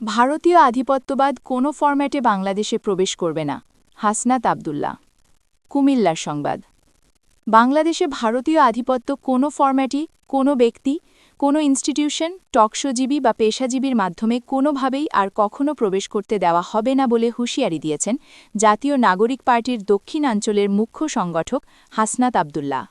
ভারতীয় আধিপত্যবাদ কোনো ফরম্যাটে বাংলাদেশে প্রবেশ করবে না। হাসনাত আবদুল্লাহ। কুমিল্লার সংবাদ। বাংলাদেশে ভারতীয় আধিপত্য কোনো ফরম্যাটই, কোনো ব্যক্তি, কোনো ইনস্টিটিউশন, টকশোজীবী বা পেশাজীবীর মাধ্যমে কোনোভাবেই আর কখনো প্রবেশ করতে দেওয়া হবে না বলে হুঁশিয়ারি দিয়েছেন জাতীয় নাগরিক পার্টির দক্ষিণাঞ্চলের মুখ্য সংগঠক হাসনাত আবদুল্লাহ।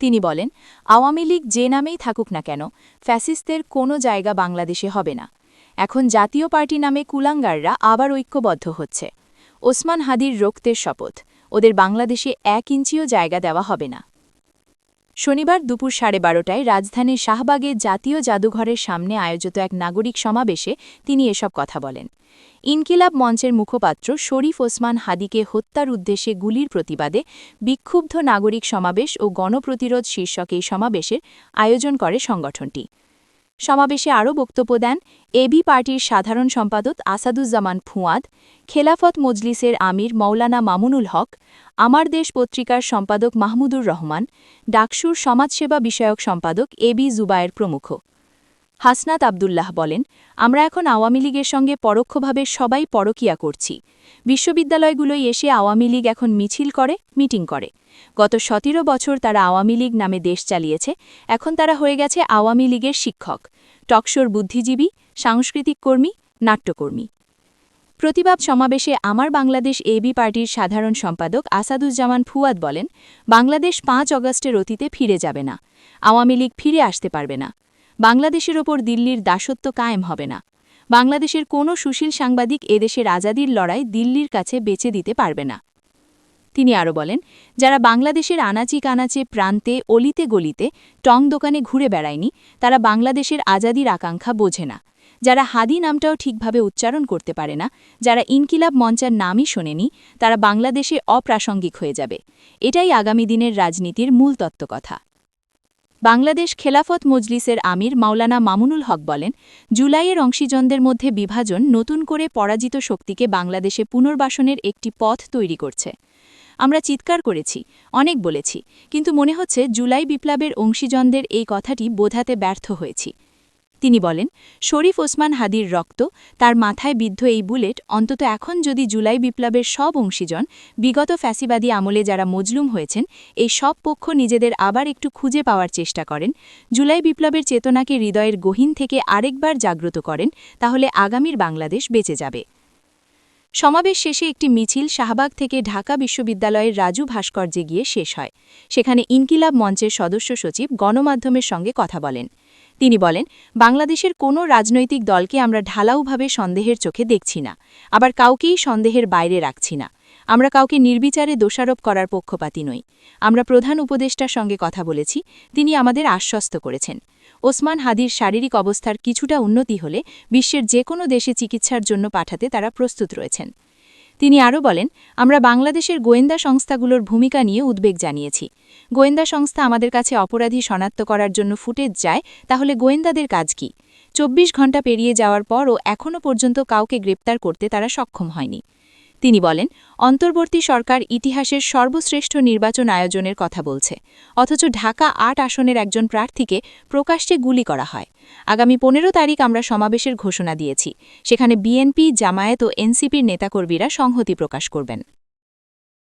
তিনি বলেন, আওয়ামী লীগ যে নামেই থাকুক না কেন ফ্যাসিস্টদের কোনো জায়গা বাংলাদেশে হবে না। এখন জাতীয় পার্টি নামে কুলাঙ্গাররা আবার ঐক্যবদ্ধ হচ্ছে। ওসমান হাদির রক্তের শপথ। ওদের বাংলাদেশে এক ইঞ্চিও জায়গা দেওয়া হবে না। শনিবার দুপুর সাড়ে বারোটায় রাজধানীর শাহবাগে জাতীয় জাদুঘরের সামনে আয়োজিত এক নাগরিক সমাবেশে তিনি এসব কথা বলেন। ইনকিলাব মঞ্চের মুখপাত্র শরীফ ওসমান হাদিকে হত্যার উদ্দেশ্যে গুলির প্রতিবাদে বিক্ষুব্ধ নাগরিক সমাবেশ ও গণপ্রতিরোধ শীর্ষক এই সমাবেশের আয়োজন করে সংগঠনটি। সমাবেশে আরও বক্তব্য দেন এবি পার্টির সাধারণ সম্পাদক আসাদুজ্জামান ফুয়াদ, খেলাফত মজলিসের আমির মৌলানা মামুনুল হক, আমার দেশ পত্রিকার সম্পাদক মাহমুদুর রহমান, ডাকসুর সমাজসেবা বিষয়ক সম্পাদক এবি জুবায়ের প্রমুখ। হাসনাত আবদুল্লাহ বলেন, আমরা এখন আওয়ামী লীগের সঙ্গে পরোক্ষভাবে সবাই পরকিয়া করছি। বিশ্ববিদ্যালয়গুলোই এসে আওয়ামী লীগ এখন মিছিল করে, মিটিং করে। গত সতেরো বছর তারা আওয়ামী লীগ নামে দেশ চালিয়েছে, এখন তারা হয়ে গেছে আওয়ামী লীগের শিক্ষক, টকশোর বুদ্ধিজীবী, সাংস্কৃতিক কর্মী, নাট্যকর্মী। প্রতিবাদ সমাবেশে আমার বাংলাদেশ এবি পার্টির সাধারণ সম্পাদক আসাদুজ্জামান ফুয়াদ বলেন, বাংলাদেশ পাঁচ অগস্টের অতীতে ফিরে যাবে না। আওয়ামী লীগ ফিরে আসতে পারবে না। বাংলাদেশের ওপর দিল্লির দাসত্ব কায়েম হবে না। বাংলাদেশের কোনো সুশীল সাংবাদিক এদেশের আজাদির লড়াই দিল্লির কাছে বেচে দিতে পারবে না। তিনি আরও বলেন, যারা বাংলাদেশের আনাচি কানাচে প্রান্তে, অলিতে গলিতে, টং দোকানে ঘুরে বেড়ায়নি, তারা বাংলাদেশের আজাদির আকাঙ্ক্ষা বোঝে না। যারা হাদি নামটাও ঠিকভাবে উচ্চারণ করতে পারে না, যারা ইনকিলাব মঞ্চার নামই শোনেনি, তারা বাংলাদেশে অপ্রাসঙ্গিক হয়ে যাবে। এটাই আগামী দিনের রাজনীতির মূল তত্ত্বকথা। বাংলাদেশ খেলাফত মজলিসের আমির মাওলানা মামুনুল হক বলেন, জুলাইয়ের অংশীজনদের মধ্যে বিভাজন নতুন করে পরাজিত শক্তিকে বাংলাদেশে পুনর্বাসনের একটি পথ তৈরি করছে। আমরা চিৎকার করেছি, অনেক বলেছি, কিন্তু মনে হচ্ছে জুলাই বিপ্লবের অংশীজনদের এই কথাটি বোঝাতে ব্যর্থ হয়েছি। তিনি বলেন, শরীফ ওসমান হাদির রক্ত, তার মাথায় বিদ্ধ এই বুলেট, অন্তত এখন যদি জুলাই বিপ্লবের সব অংশীজন, বিগত ফ্যাসিবাদী আমলে যারা মজলুম হয়েছেন, এই সব পক্ষ নিজেদের আবার একটু খুঁজে পাওয়ার চেষ্টা করেন। জুলাই বিপ্লবের চেতনাকে হৃদয়ের গহীন থেকে আরেকবার জাগ্রত করেন, তাহলে আগামীর বাংলাদেশ বেঁচে যাবে। সমাবেশ শেষে একটি মিছিল শাহবাগ থেকে ঢাকা বিশ্ববিদ্যালয়ের রাজু ভাস্কর্যে গিয়ে শেষ হয়। সেখানে ইনকিলাব মঞ্চের সদস্য সচিব গণমাধ্যমের সঙ্গে কথা বলেন। তিনি বলেন, বাংলাদেশের কোনো রাজনৈতিক দলকে আমরা ঢালাউভাবে সন্দেহের চোখে দেখছি না, আবার কাউকেই সন্দেহের বাইরে রাখছি না। আমরা কাউকে নির্বিচারে দোষারোপ করার পক্ষপাতী নই। আমরা প্রধান উপদেষ্টার সঙ্গে কথা বলেছি, তিনি আমাদের আশ্বস্ত করেছেন। ওসমান হাদির শারীরিক অবস্থার কিছুটা উন্নতি হলে বিশ্বের যে কোনো দেশে চিকিৎসার জন্য পাঠাতে তারা প্রস্তুত রয়েছেন। তিনি আরও বলেন, আমরা বাংলাদেশের গোয়েন্দা সংস্থাগুলোর ভূমিকা নিয়ে উদ্বেগ জানিয়েছি। গোয়েন্দা সংস্থা আমাদের কাছে অপরাধী শনাক্ত করার জন্য ফুটেজ যায় তাহলে গোয়েন্দাদের কাজ কি? চব্বিশ ঘণ্টা পেরিয়ে যাওয়ার পরও এখনও পর্যন্ত কাউকে গ্রেপ্তার করতে তারা সক্ষম হয়নি। তিনি বলেন, অন্তর্বর্তী সরকার ইতিহাসের সর্বশ্রেষ্ঠ নির্বাচন আয়োজনের কথা বলছে। অথচ ঢাকা আট আসনের একজন প্রার্থীকে প্রকাশ্যে গুলি করা হয়। আগামী পনেরো তারিখ আমরা সমাবেশের ঘোষণা দিয়েছি। সেখানে বিএনপি, জামায়াত ও এনসিপির নেতাকর্মীরা সংহতি প্রকাশ করবেন।